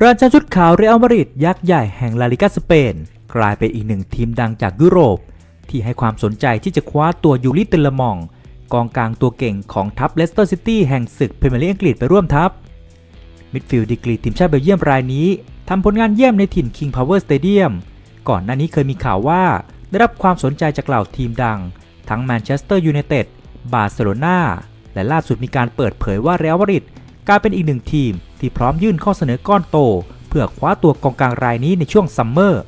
ราชาชุดขาวเรอัลมาดริดยักษ์ใหญ่แห่งลาลิกาสเปน กลายเป็นอีกหนึ่งทีมดังจากยุโรป ที่ให้ความสนใจที่จะคว้าตัวยูริเตลมอง กองกลางตัวเก่งของทัพเลสเตอร์ซิตี้แห่งศึกพรีเมียร์ลีกอังกฤษไปร่วมทัพมิดฟิลด์ดีกรีทีมชาติเบลเยียมรายนี้ทำผลงานเยี่ยมในถิ่น King Power Stadium ก่อนหน้านี้เคยมีข่าวว่าได้รับความสนใจจากเหล่าทีมดัง ทั้งแมนเชสเตอร์ยูไนเต็ดบาร์เซโลนาและล่าสุดมีการเปิดเผยว่าเรอัลมาดริด กลายเป็นอีกหนึ่งทีมที่พร้อมยื่นข้อเสนอก้อนโต เพื่อคว้าตัวกองกลางรายนี้ในช่วงซัมเมอร์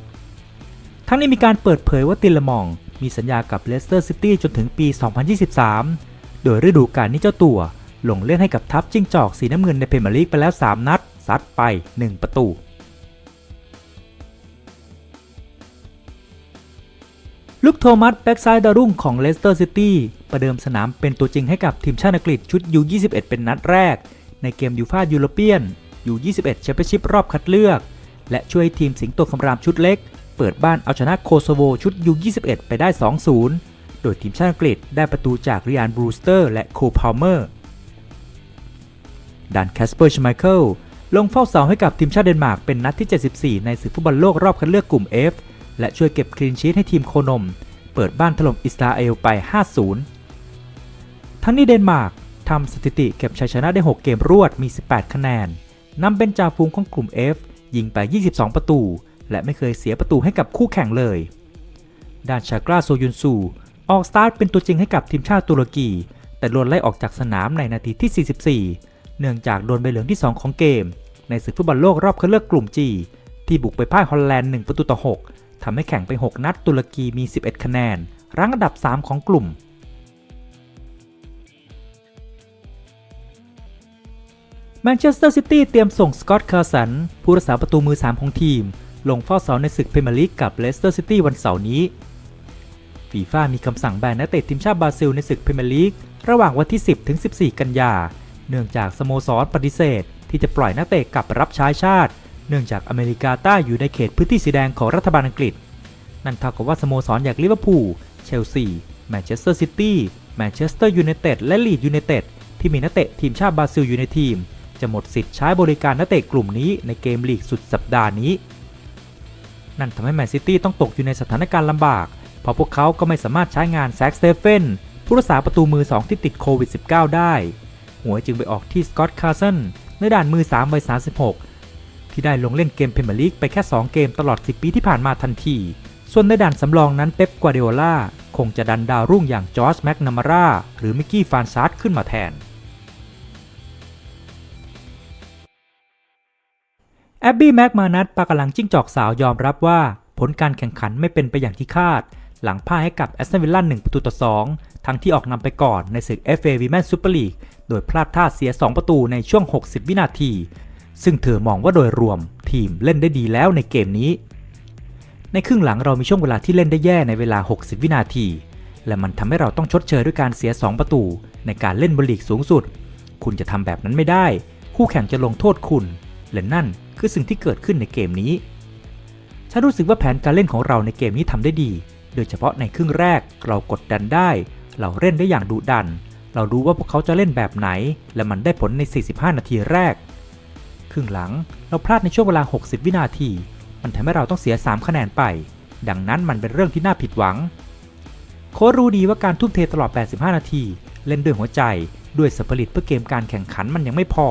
ทั้งนี้มีการเปิดเผยว่าติลมองมีสัญญากับเลสเตอร์ซิตี้จนถึงปี 2023 โดยฤดูกาลนี้เจ้าตัว ลงเล่นให้กับทัพจิ้งจอกสีน้ำเงินในเพรมียร์ลีกไปแล้ว 3 นัด ซัดไป 1 ประตูลุกโทมัสแบ็กซ้ายดารุ่งของเลสเตอร์ซิตี้ประเดิมสนามเป็นตัวจริงให้กับทีมชาติอังกฤษชุด U21 เป็นนัดแรก ในเกมยูฟ่ายูโรเปียน U21 แชมเปี้ยนชิพรอบคัดเลือก และช่วยทีมสิงโตคำรามชุดเล็ก เปิดบ้านเอาชนะโคโซโวชุด U21 ไปได้ 2-0 โดยทีมชาติอังกฤษได้ประตูจากริอันบรูสเตอร์และโคพาวเมอร์ดันแคสเปอร์ชไมเคิลลงเฝ้าเสาให้กับทีมชาติเดนมาร์กเป็นนัดที่ 74 ในศึกฟุตบอลโลกรอบคัดเลือกกลุ่ม F และช่วยเก็บคลีนชีทให้ทีมโคนม เปิดบ้านถล่มอิสราเอลไป 5-0 ทั้งนี้เดนมาร์ก ทำสถิติเก็บชัยชนะได้ 6 เกมรวดมี 18 คะแนนนำเป็นจ่าฝูงของกลุ่ม F ยิงไป 22 ประตู และไม่เคยเสียประตูให้กับคู่แข่งเลย ด้านชากราโซยุนซูออกสตาร์ทเป็นตัวจริงให้กับทีมชาติตุรกี แต่โดนไล่ออกจากสนามในนาทีที่ 44 เนื่องจากโดนใบเหลืองที่ 2 ของเกม ในศึกฟุตบอลโลกรอบคัดเลือกกลุ่ม G ที่บุกไปพ่ายฮอลแลนด์ 1 ประตูต่อ 6ทำให้แข่งไป 6 นัดตุรกีมี 11 คะแนนรั้งอันดับ 3 ของกลุ่ม แมนเชสเตอร์ซิตี้เตรียมส่งสกอตต์คาร์สัน ผู้รักษาประตูมือ 3 ของทีม ลงเฝ้าเสาในศึกพรีเมียร์ลีกกับเลสเตอร์ซิตี้วันเสาร์นี้ฟีฟ่ามีคำสั่งแบนนักเตะทีมชาติบราซิลในศึกพรีเมียร์ลีกระหว่างวันที่ 10 ถึง 14 กันยา เนื่องจากสโมสรปฏิเสธ ที่จะปล่อยนักเตะกลับรับใช้ชาติ เนื่องจากอเมริกาใต้อยู่ในเขตพื้นที่สีแดงของรัฐบาลอังกฤษ นั่นเท่ากับว่าสโมสรอย่างลิเวอร์พูล เชลซี แมนเชสเตอร์ซิตี้ แมนเชสเตอร์ยูไนเต็ด และลีดยูไนเต็ดที่มีนักเตะทีมชาติบราซิลอยู่ในทีม จะหมดสิทธิ์ใช้บริการนักเตะกลุ่มนี้ในเกมลีกสุดสัปดาห์นี้ นั่นทำให้แมนซิตี้ต้องตกอยู่ในสถานการณ์ลำบาก เพราะพวกเขาก็ไม่สามารถใช้งานแซ็กสเตเฟนผู้รักษาประตูมือ 2 ที่ติดโควิด -19 ได้ หัวจึงไปออกที่สกอตต์คาร์สันในด่านมือ 3 วัย 36 ที่ได้ลงเล่นเกมเพรีเมียร์ลีกไปแค่ 2 เกมตลอด 10 ปีที่ผ่านมาทันที ส่วนในด่านสำรองนั้นเป๊ปกัวเดโอล่าคงจะดันดาวรุ่งอย่างจอร์จแม็กนามาร่าหรือมิกกี้ฟานซาร์ดขึ้นมาแทน แอบบี้แม็กมานัทปากำลังจิ้งจอกสาวยอมรับว่า ผลการแข่งขันไม่เป็นไปอย่างที่คาด หลังพ่ายให้กับแอสตันวิลล่า1ประตูต่อ 2 ทั้งที่ออกนำไปก่อนในศึก FA Women's Super League โดยพลาดท่าเสีย 2 ประตูในช่วง 60 วินาที ซึ่งเธอมองว่าโดยรวม ทีมเล่นได้ดีแล้วในเกมนี้ ในครึ่งหลังเรามีช่วงเวลาที่เล่นได้แย่ในเวลา 60 วินาที และมันทำให้เราต้องชดเชยด้วยการเสีย 2 ประตู ในการเล่นบนลีกสูงสุด คุณจะทำแบบนั้นไม่ได้ คู่แข่งจะลงโทษคุณและนั่น คือสิ่งที่เกิดขึ้นในเกมนี้ ฉันรู้สึกว่าแผนการเล่นของเราในเกมนี้ทำได้ดี โดยเฉพาะในครึ่งแรกเรากดดันได้ เราเล่นได้อย่างดุดัน เรารู้ว่าพวกเขาจะเล่นแบบไหน และมันได้ผลใน 45 นาทีแรก ครึ่งหลังเราพลาดในช่วงเวลา 60 วินาที มันทำให้เราต้องเสีย 3 คะแนนไป ดังนั้นมันเป็นเรื่องที่น่าผิดหวัง โค้ชรู้ดีว่าการทุ่มเทตลอด 85 นาที เล่นด้วยหัวใจ ด้วยสปริตเพื่อเกมการแข่งขันมันยังไม่พอ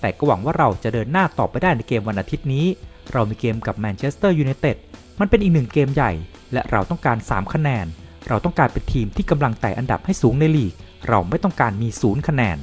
แต่ก็หวังว่าเราจะเดินหน้าต่อไปได้ในเกมวันอาทิตย์นี้ เรามีเกมกับแมนเชสเตอร์ยูไนเต็ดมันเป็นอีกหนึ่งเกมใหญ่ และเราต้องการ 3 คะแนน เราต้องการเป็นทีมที่กำลังไต่อันดับให้สูงในลีก เราไม่ต้องการมีศูนย์คะแนน